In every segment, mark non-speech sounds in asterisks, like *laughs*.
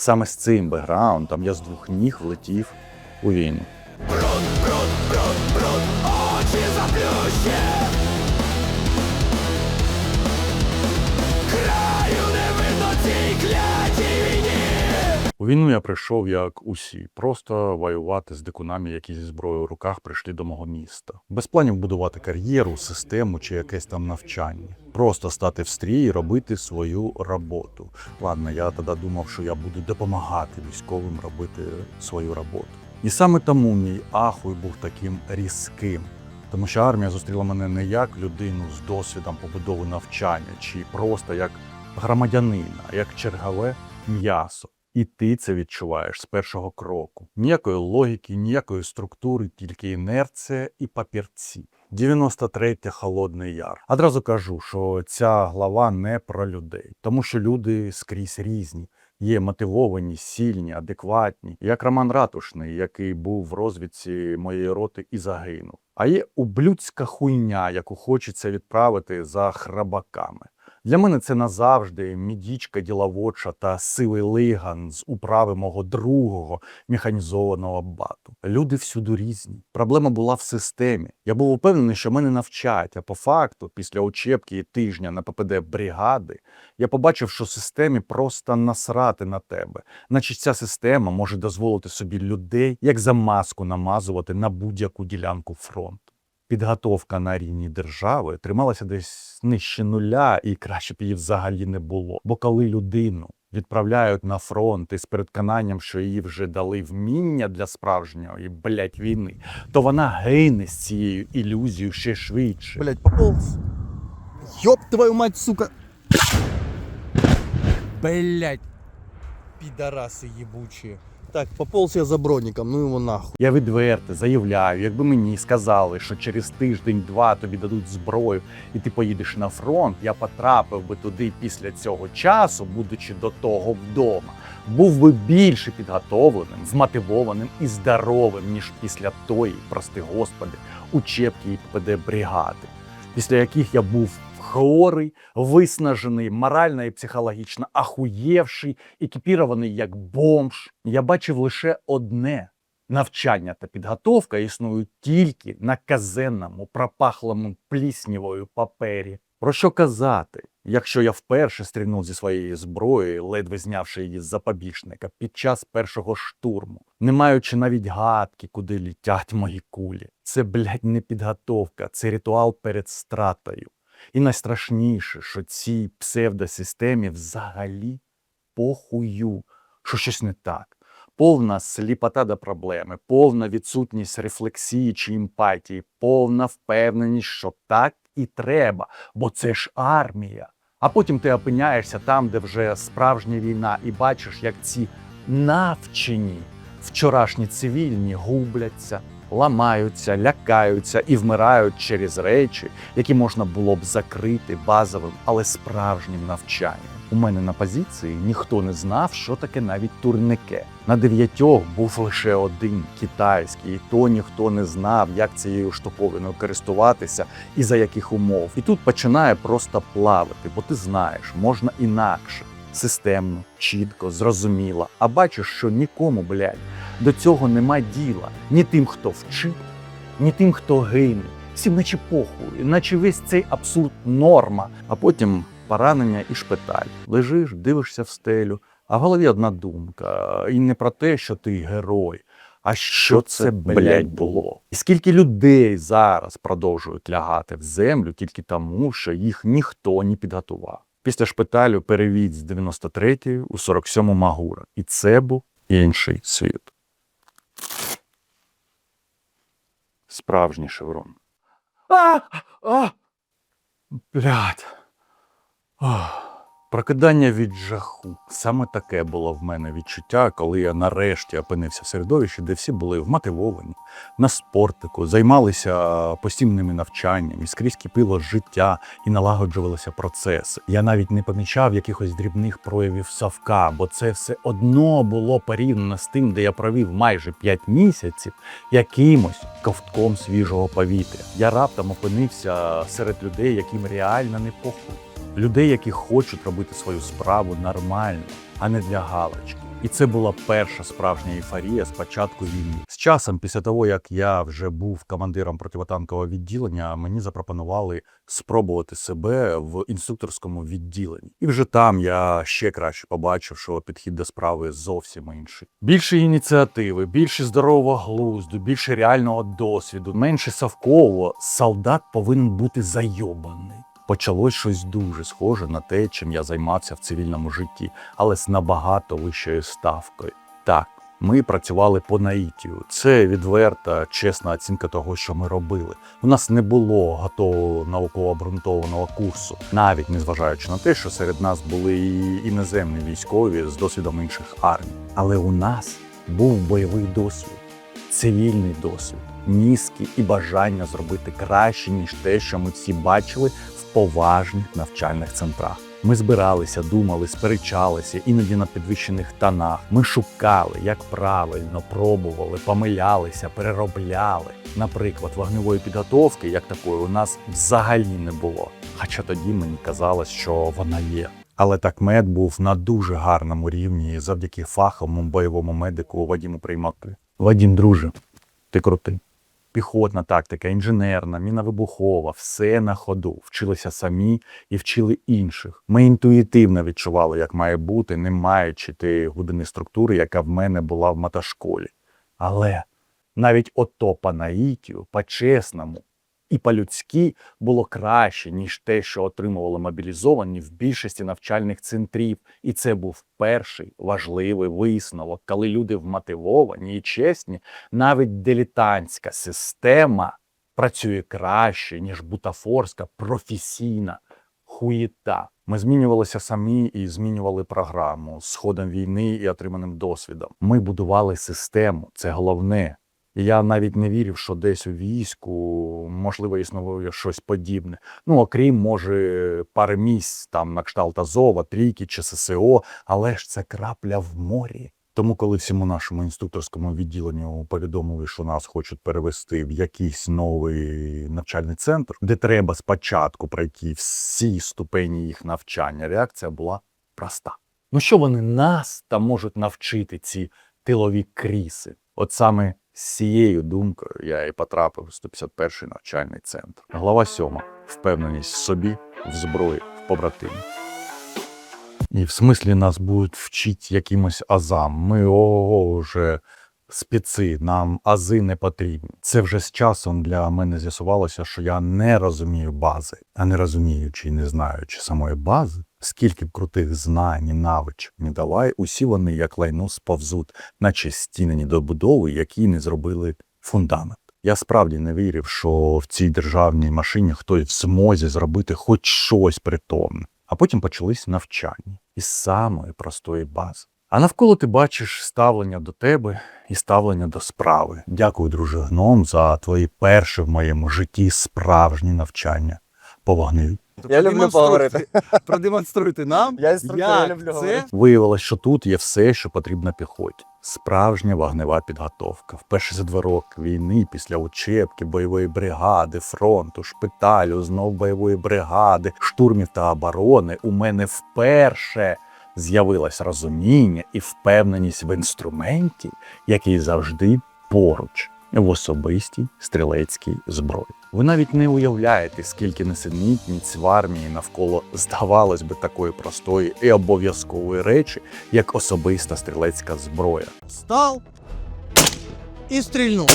Саме з цим бекграундом я з двох ніг влетів у війну. Війну я прийшов як усі, просто воювати з дикунами, які зі зброєю в руках прийшли до мого міста. Без планів будувати кар'єру, систему чи якесь там навчання. Просто стати в стрій і робити свою роботу. Ладно, я тоді думав, що я буду допомагати військовим робити свою роботу. І саме тому мій ахуй був таким різким. Тому що армія зустріла мене не як людину з досвідом побудови навчання, чи просто як громадянина, як чергове м'ясо. І ти це відчуваєш з першого кроку. Ніякої логіки, ніякої структури, тільки інерція і папірці. 93 Холодний Яр. Одразу кажу, що ця глава не про людей, тому що люди скрізь різні. Є мотивовані, сильні, адекватні, як Роман Ратушний, який був в розвідці моєї роти і загинув. А є ублюдська хуйня, яку хочеться відправити за храбаками. Для мене це назавжди мідічка діловодша та сивий лиган з управи мого другого механізованого бату. Люди всюди різні. Проблема була в системі. Я був упевнений, що мене навчать, а по факту, після учебки і тижня на ППД бригади, я побачив, що системі просто насрати на тебе. Наче ця система може дозволити собі людей як за маску намазувати на будь-яку ділянку фронту. Підготовка на рівні держави трималася десь нижче нуля, і краще б її взагалі не було. Бо коли людину відправляють на фронт із переконанням, що їй вже дали вміння для справжньої блять війни, то вона гине з цією ілюзією ще швидше. Блять, пополз. Ёб твою мать, сука. Блять. Пидорасы ебучие. Так, пополз я за броником, ну его нахуй. Я відверто заявляю, якби мені сказали, що через тиждень-два тобі дадуть зброю, і ти поїдеш на фронт, я потрапив би туди після цього часу, будучи до того вдома. Був би більше підготовленим, змотивованим і здоровим, ніж після тої, прости господи, учебки і ППД бригади, після яких я був хворий, виснажений, морально і психологічно ахуєвший, екіпірований як бомж. Я бачив лише одне. Навчання та підготовка існують тільки на казенному, пропахлому пліснявою папері. Про що казати, якщо я вперше стрільнув зі своєї зброї, ледве знявши її з запобіжника під час першого штурму, не маючи навіть гадки, куди літять мої кулі. Це, блядь, не підготовка, це ритуал перед стратою. І найстрашніше, що цій псевдосистемі взагалі похую, що щось не так. Повна сліпота до проблеми, повна відсутність рефлексії чи емпатії, повна впевненість, що так і треба, бо це ж армія. А потім ти опиняєшся там, де вже справжня війна, і бачиш, як ці навчені вчорашні цивільні губляться, ламаються, лякаються і вмирають через речі, які можна було б закрити базовим, але справжнім навчанням. У мене на позиції ніхто не знав, що таке навіть турнике. На дев'ятьох був лише один китайський, і то ніхто не знав, як цією штуковиною користуватися і за яких умов. І тут починає просто плавати, бо ти знаєш, можна інакше, системно, чітко, зрозуміло. А бачиш, що нікому, блядь, до цього нема діла ні тим, хто вчить, ні тим, хто гине. Всім наче похуй, наче весь цей абсурд норма. А потім поранення і шпиталь. Лежиш, дивишся в стелю, а в голові одна думка. І не про те, що ти герой, а що це, блядь, було. І скільки людей зараз продовжують лягати в землю тільки тому, що їх ніхто не підготував. Після шпиталю перевід з 93-ї у 47-му Магура. І це був інший світ. Справжній шеврон. А! А! Блядь. Ох. Прокидання від жаху. Саме таке було в мене відчуття, коли я нарешті опинився в середовищі, де всі були вмотивовані, на спортику, займалися постійними навчаннями, скрізь кипіло життя і налагоджувалися процеси. Я навіть не помічав якихось дрібних проявів совка, бо це все одно було порівняно з тим, де я провів майже 5 місяців якимось ковтком свіжого повітря. Я раптом опинився серед людей, яким реально не похуй людей, які хочуть робити свою справу нормально, а не для галочки. І це була перша справжня ейфорія з початку війни. З часом, після того як я вже був командиром противотанкового відділення, мені запропонували спробувати себе в інструкторському відділенні. І вже там я ще краще побачив, що підхід до справи зовсім інший. Більше ініціативи, більше здорового глузду, більше реального досвіду, менше совкового. Солдат повинен бути зайобаний. Почалось щось дуже схоже на те, чим я займався в цивільному житті, але з набагато вищою ставкою. Так, ми працювали по наїтію. Це відверта, чесна оцінка того, що ми робили. У нас не було готового науково обґрунтованого курсу, навіть незважаючи на те, що серед нас були і іноземні військові з досвідом інших армій. Але у нас був бойовий досвід, цивільний досвід, мізки і бажання зробити краще, ніж те, що ми всі бачили поважних навчальних центрах. Ми збиралися, думали, сперечалися, іноді на підвищених тонах. Ми шукали, як правильно, пробували, помилялися, переробляли. Наприклад, вогневої підготовки, як такої, у нас взагалі не було. Хоча тоді мені казалось, що вона є. Але так мед був на дуже гарному рівні завдяки фаховому бойовому медику Вадіму Приймакові. Вадім, друже, ти крутий. Піхотна тактика, інженерна, міновибухова, все на ходу. Вчилися самі і вчили інших. Ми інтуїтивно відчували, як має бути, не маючи тієї глибини структури, яка в мене була в мотошколі. Але навіть ото панаїтію, по-чесному і по-людськи було краще, ніж те, що отримували мобілізовані в більшості навчальних центрів. І це був перший важливий висновок, коли люди вмотивовані і чесні, навіть дилетантська система працює краще, ніж бутафорська професійна хуєта. Ми змінювалися самі і змінювали програму з ходом війни і отриманим досвідом. Ми будували систему, це головне. Я навіть не вірив, що десь у війську можливо існує щось подібне. Ну, окрім, може, пари місць там на кшталт Азова, Трійки чи ССО, але ж це крапля в морі. Тому, коли всьому нашому інструкторському відділенню повідомили, що нас хочуть перевести в якийсь новий навчальний центр, де треба спочатку пройти всі ступені їх навчання, реакція була проста. Ну що вони нас там можуть навчити, ці тилові кріси? От саме з цією думкою я і потрапив в 151-й навчальний центр. Глава сьома. Впевненість в собі, в зброї, в побратимі. І в смислі нас будуть вчити якимось азам. Ми ого вже спеці, нам ази не потрібні. Це вже з часом для мене з'ясувалося, що я не розумію бази, а не розуміючи і не знаючи самої бази, скільки б крутих знань і навичок не давай, усі вони як лайно сповзуть, наче стінені добудови, які не зробили фундамент. Я справді не вірив, що в цій державній машині хтось в змозі зробити хоч щось притомне. А потім почались навчання із самої простої бази. А навколо ти бачиш ставлення до тебе і ставлення до справи. Дякую, друже гном, за твої перші в моєму житті справжні навчання по вогню. Я люблю поговорити. *laughs* Продемонструйте нам. Я інструктор, я люблю це говорити. Виявилось, що тут є все, що потрібно піхоті. Справжня вогнева підготовка. Вперше за два роки війни, після учебки, бойової бригади, фронту, шпиталю, знов бойової бригади, штурмів та оборони. У мене вперше з'явилось розуміння і впевненість в інструменті, який завжди поруч в особистій стрілецькій зброї. Ви навіть не уявляєте, скільки несенітниць в армії навколо здавалось би такої простої і обов'язкової речі, як особиста стрілецька зброя. Став і стрільнув.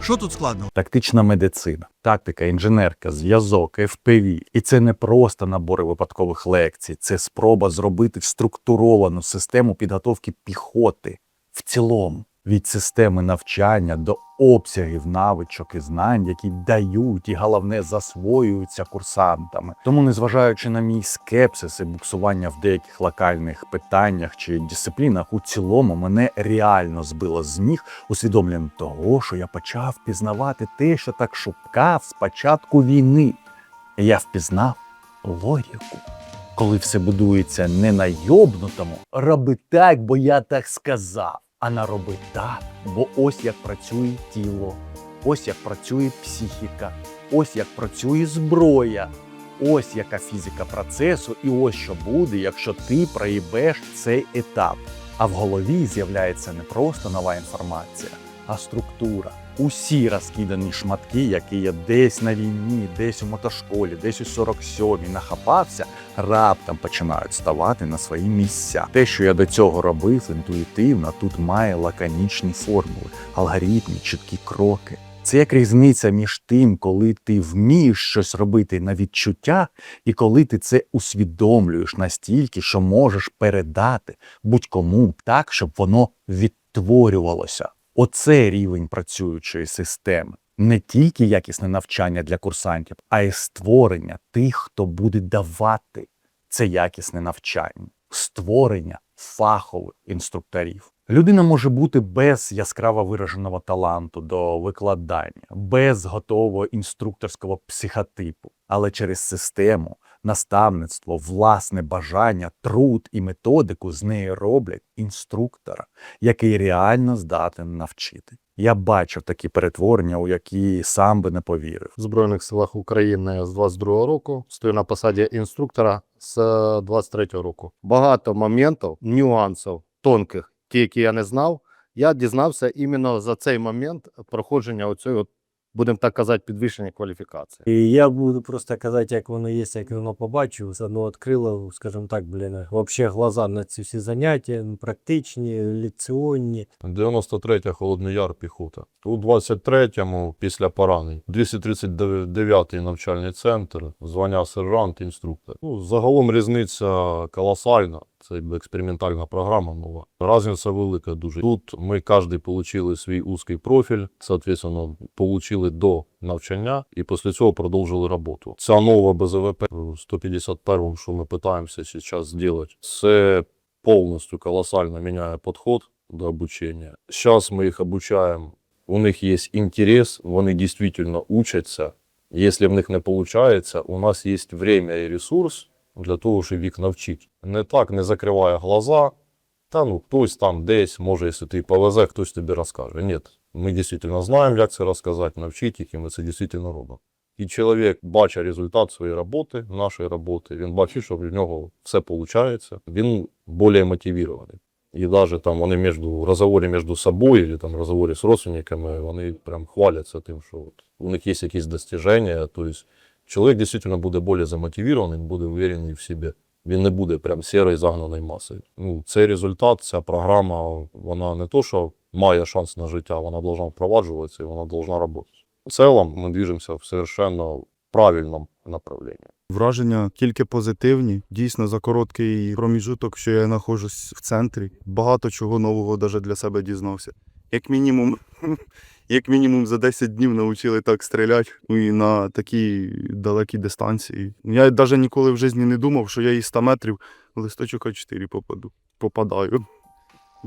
Що тут складно? Тактична медицина, тактика, інженерка, зв'язок, FPV. І це не просто набори випадкових лекцій, це спроба зробити структуровану систему підготовки піхоти в цілому. Від системи навчання до обсягів навичок і знань, які дають і головне засвоюються курсантами. Тому, незважаючи на мій скепсис і буксування в деяких локальних питаннях чи дисциплінах, у цілому мене реально збило з ніг усвідомленням того, що я почав пізнавати те, що так шукав з початку війни. Я впізнав логіку. Коли все будується не на йобнутому, роби так, бо я так сказав, а нароби так, бо ось як працює тіло, ось як працює психіка, ось як працює зброя. ось яка фізика процесу, і ось що буде, якщо ти проїбеш цей етап. А в голові з'являється не просто нова інформація, а структура. Усі розкидані шматки, які я десь на війні, десь у мотошколі, десь у 47-й нахапався, раптом починають ставати на свої місця. Те, що я до цього робив інтуїтивно, тут має лаконічні формули, алгоритми, чіткі кроки. Це як різниця між тим, коли ти вмієш щось робити на відчуття, і коли ти це усвідомлюєш настільки, що можеш передати будь-кому так, щоб воно відтворювалося. Оце рівень працюючої системи. Не тільки якісне навчання для курсантів, а й створення тих, хто буде давати це якісне навчання, створення фахових інструкторів. Людина може бути без яскраво вираженого таланту до викладання, без готового інструкторського психотипу, але через систему, наставництво, власне бажання, труд і методику з неї роблять інструктора, який реально здатен навчити. Я бачив такі перетворення, у які сам би не повірив. в Збройних силах України з 22 року. Стою на посаді інструктора з 23 року. Багато моментів, нюансів тонких, ті, які я не знав, я дізнався іменно за цей момент проходження оцього, будемо так казати, підвищення кваліфікації. І я буду просто казати, як воно є, як воно побачив, заодно відкрило, скажімо так, блін, вообще глаза на ці всі заняття, практичні, лекціонні. 93-я Холодний Яр піхота. У 23-му після поранень. 239-й навчальний центр, звання сержант, інструктор. Ну, загалом різниця колосальна. Це експериментальна програма нова. Разниця велика дуже. Тут ми кожен отримали свій узкий профіль, соответственно, отримали до навчання і після цього продовжили роботу. Ця нова БЗВП 151-му, що ми намагаємося зараз зробити, це повністю колоссально меняет подход до обучения. Сейчас мы их обучаем, у них есть интерес, вони действительно учатся. Если в них не получается, у нас есть время и ресурс для того, щоб їх навчити. Не так, не закриває глаза, та ну хтось там десь, може, якщо ти повезе, хтось тобі розкаже. Ні, ми дійсно знаємо, як це розказати, навчити їх, і ми це дійсно робимо. І чоловік бачить результат своєї роботи, нашої роботи, він бачить, що в нього все виходить, він більш мотивований. І навіть там вони між розговорі між собою, або там розговорі з родственниками, вони прям хваляться тим, що от у них є якісь достиження. Тобто чоловік дійсно буде більш замотивований, буде уверений в собі. Він не буде прям сірою загнаної масою. Ну, цей результат, ця програма, вона не то, що має шанс на життя, вона повинна впроваджуватися і вона повинна працювати. В цілому ми движемося в совершенно правильному направленні. Враження тільки позитивні. Дійсно, за короткий проміжуток, що я знаходжусь в центрі, багато чого нового даже для себе дізнався. Як мінімум, *laughs* як мінімум за 10 днів навчили так стріляти ну, і на такій далекій дистанції. Я навіть ніколи в житті не думав, що я із 100 метрів листочок А4 попаду. Попадаю.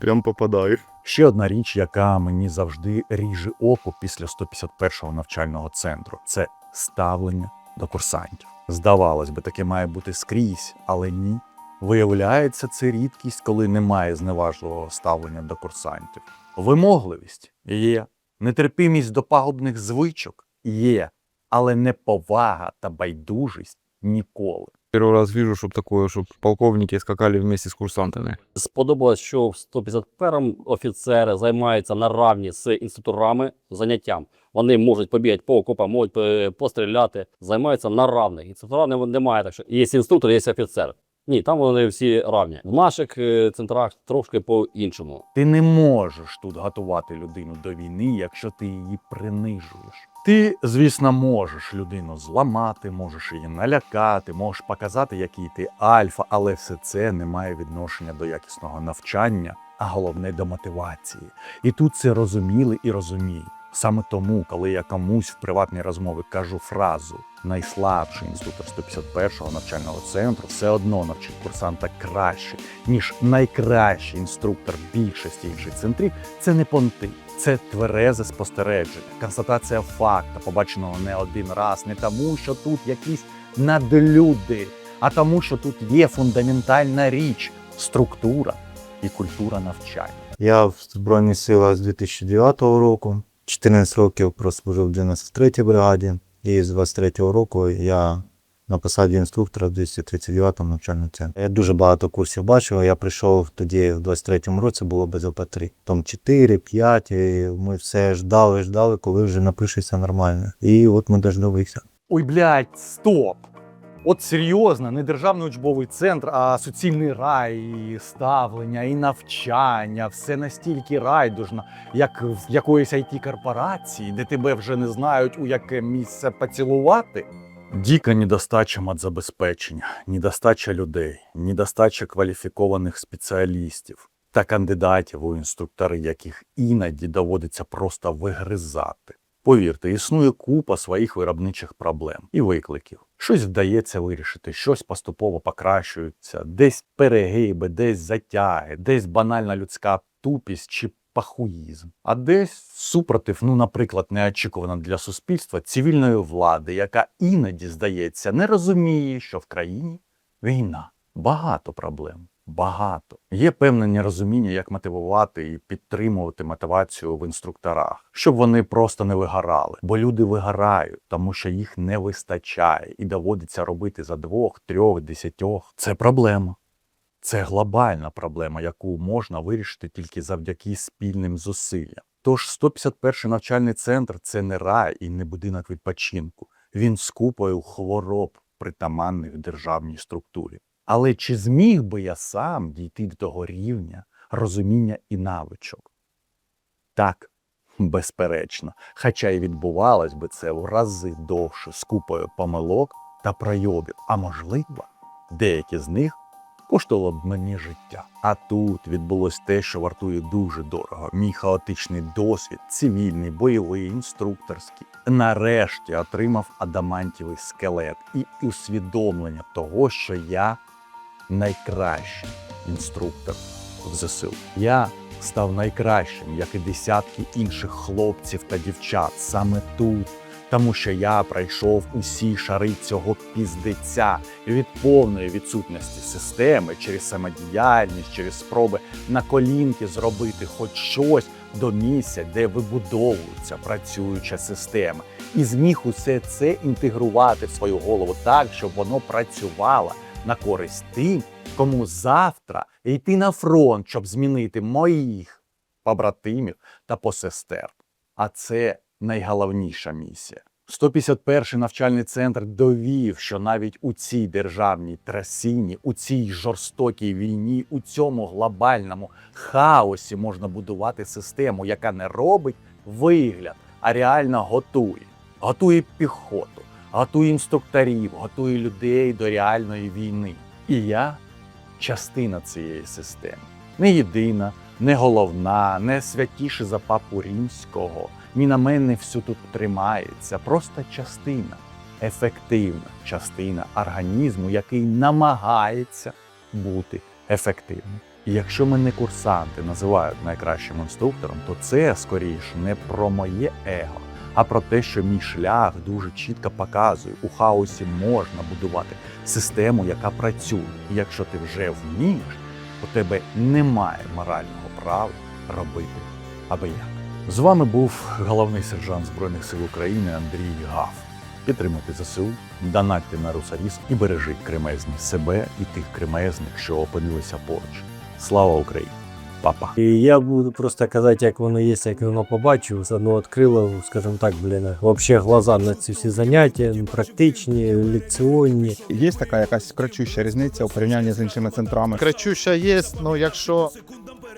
Прям попадаю. Ще одна річ, яка мені завжди ріже око після 151-го навчального центру, це ставлення до курсантів. Здавалось би, таке має бути скрізь, але ні. Виявляється, це рідкість, коли немає зневажливого ставлення до курсантів. Вимогливість є, нетерпімість до пагубних звичок є, але неповага та байдужість ніколи. Первый раз вижу, чтобы такое, чтобы полковники скакали вместе с курсантами. Сподобалось, що в 151-му офіцери займаються на равні з інструкторами заняттям. Вони можуть побігати по окопам, можуть е, постріляти, займаються на равних. Інструктора не- немає так, що є інструктор, є офіцер. Ні, там вони всі равні. В наших е, центрах трошки по-іншому. Ти не можеш тут готувати людину до війни, якщо ти її принижуєш. Ти, звісно, можеш людину зламати, можеш її налякати, можеш показати, який ти альфа, але все це не має відношення до якісного навчання, а головне до мотивації. І тут це розуміли і розуміють. Саме тому, коли я комусь в приватній розмові кажу фразу найслабший інструктор 151-го навчального центру все одно навчить курсанта краще, ніж найкращий інструктор більшості інших центрів, це не понти. Це тверезе спостереження, констатація факта, побаченого не один раз, не тому, що тут якісь надлюди, а тому, що тут є фундаментальна річ структура і культура навчання. Я в Збройних силах з 2009 року. 14 років прослужив в 93-й бригаді. І з 23-го року я на посаді інструктора в 239-му навчальному центрі. Я дуже багато курсів бачив. Я прийшов тоді, в 23-му році було без ОП-3. Там 4, 5, і ми все ждали, ждали, коли вже напишеться нормально. І от ми дождалися. Ой, блядь, стоп! От серйозно, не державний учбовий центр, а суцільний рай, і ставлення, і навчання, все настільки райдужно, як в якоїсь it корпорації, де тебе вже не знають, у яке місце поцілувати. Діка недостача медзабезпечення, недостача людей, недостача кваліфікованих спеціалістів та кандидатів у інструктори, яких іноді доводиться просто вигризати. Повірте, існує купа своїх виробничих проблем і викликів. Щось вдається вирішити, щось поступово покращується, десь перегиби, десь затяги, десь банальна людська тупість чи пахуїзм, а десь супротив, ну, наприклад, неочікувано для суспільства цивільної влади, яка іноді, здається, не розуміє, що в країні війна. Багато проблем. Багато. Є певне нерозуміння, як мотивувати і підтримувати мотивацію в інструкторах, щоб вони просто не вигорали. Бо люди вигорають, тому що їх не вистачає, і доводиться робити за двох, трьох, десятьох. Це проблема. Це глобальна проблема, яку можна вирішити тільки завдяки спільним зусиллям. Тож 151 навчальний центр це не рай і не будинок відпочинку. Він з купою хвороб, притаманних державній структурі. Але чи зміг би я сам дійти до того рівня розуміння і навичок? Так, безперечно, хоча й відбувалось би це в рази довше з купою помилок та пройобів, а можливо, деякі з них коштувало б мені життя. А тут відбулось те, що вартує дуже дорого. Мій хаотичний досвід, цивільний, бойовий, інструкторський. Нарешті отримав адамантівий скелет і усвідомлення того, що я найкращий інструктор в ЗСУ. Я став найкращим, як і десятки інших хлопців та дівчат саме тут. Тому що я пройшов усі шари цього піздеця від повної відсутності системи через самодіяльність, через спроби на колінки зробити хоч щось до місця, де вибудовується працююча система, і зміг усе це інтегрувати в свою голову так, щоб воно працювало на користь тим, кому завтра йти на фронт, щоб змінити моїх побратимів та посестер. А це найголовніша місія. 151 навчальний центр довів, що навіть у цій державній трасіні, у цій жорстокій війні, у цьому глобальному хаосі можна будувати систему, яка не робить вигляд, а реально готує. Готує піхоту, готує інструкторів, готує людей до реальної війни. І я частина цієї системи. Не єдина, не головна, не святіше за папу римського. Ні на мене всю тут тримається, просто частина, ефективна частина організму, який намагається бути ефективним. І якщо мене курсанти називають найкращим інструктором, то це скоріше не про моє его, а про те, що мій шлях дуже чітко показує, у хаосі можна будувати систему, яка працює. І якщо ти вже вмієш, у тебе немає морального права робити аби як. З вами був головний сержант Збройних сил України Андрій Гаф. Підтримуйте ЗСУ, донатьте на Русаріс і бережіть кремезні себе і тих кремезних, що опинилися поруч. Слава Україні! Па-па! І я буду просто казати, як воно є, як воно побачив, Воно відкрило, скажімо так, блін, взагалі глаза на ці всі заняття, ну, практичні, лекціонні. Є така якась кричуща різниця у порівнянні з іншими центрами. Кричуща є, ну якщо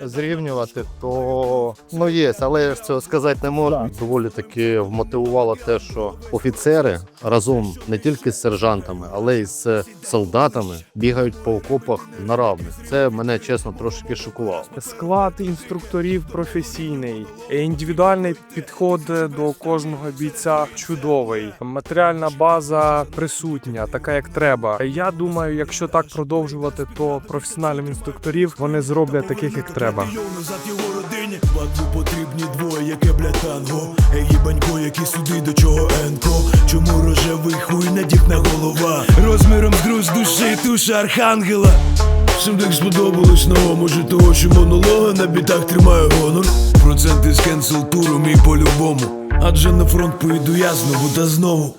зрівнювати, то ну є, але я ж цього сказати не можу. Доволі таки вмотивувало те, що офіцери разом не тільки з сержантами, але й з солдатами бігають по окопах на равних. Це мене чесно трошки шокувало. Склад інструкторів професійний, індивідуальний підход до кожного бійця чудовий. Матеріальна база присутня, така як треба. Я думаю, якщо так продовжувати, то професіональним інструкторів вони зроблять таких, як треба. Назад його родині Батлу потрібні двоє, яке бля танго. Ей, їбанько, які суди, до чого енко? Чому рожевий хуй надігна голова? Розміром з груз душі, туша архангела. Всім так сподобалось ново, може того, що монолога на бітах тримає гонор. Проценти з кенсел туром і по-любому. Адже на фронт поїду я знову та знову